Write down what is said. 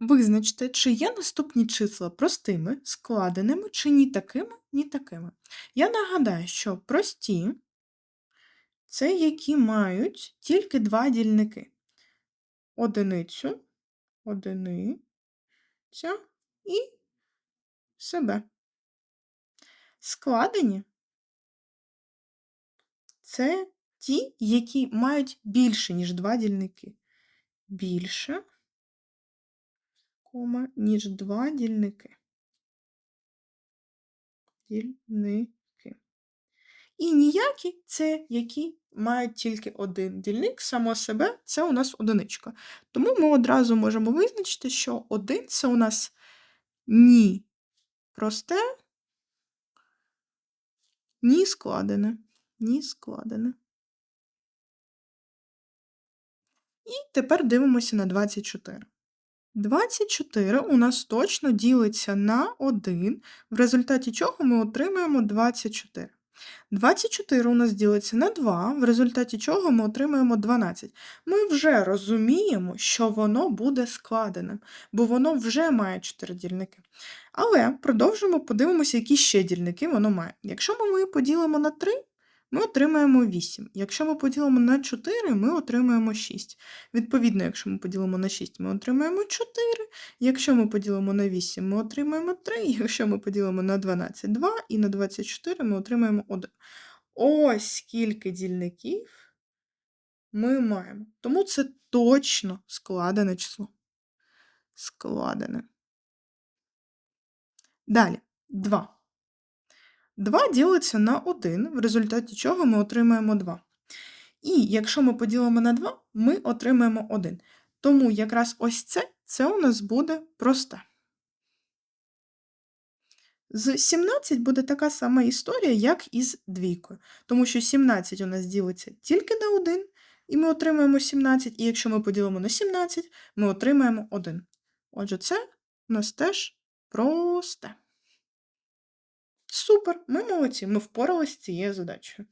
Визначте, чи є наступні числа простими, складеними, чи ні такими, ні такими. Я нагадаю, що прості це які мають тільки два дільники. Одиницю, одиниця і себе. Складені це ті, які мають більше, ніж два дільники. Більше, кома, ніж два дільники. Дільники. І ніякі це які мають тільки один дільник, само себе це у нас одиничка. Тому ми одразу можемо визначити, що один це у нас ні просте, ні складене. Ні складене. І тепер дивимося на 24. 24 у нас точно ділиться на 1, в результаті чого ми отримаємо 24. 24 у нас ділиться на 2, в результаті чого ми отримаємо 12. Ми вже розуміємо, що воно буде складеним, бо воно вже має 4 дільники. Але продовжимо подивимося, які ще дільники воно має. Якщо ми поділимо на 3, ми отримаємо 8. Якщо ми поділимо на 4, ми отримаємо 6. Відповідно, якщо ми поділимо на 6, ми отримаємо 4. Якщо ми поділимо на 8, ми отримаємо 3. Якщо ми поділимо на 12 2 і на 24 ми отримаємо 1. Ось скільки дільників ми маємо. Тому це точно складене число. Складене. Далі 2. 2 ділиться на 1, в результаті чого ми отримаємо 2. І якщо ми поділимо на 2, ми отримаємо 1. Тому якраз ось це, це у нас буде просте. З 17 буде така сама історія, як і з двійкою. Тому що 17 у нас ділиться тільки на 1, і ми отримаємо 17, і якщо ми поділимо на 17, ми отримаємо 1. Отже, це у нас теж просте. Супер! Ми молодці, ми впоралися з цією задачею.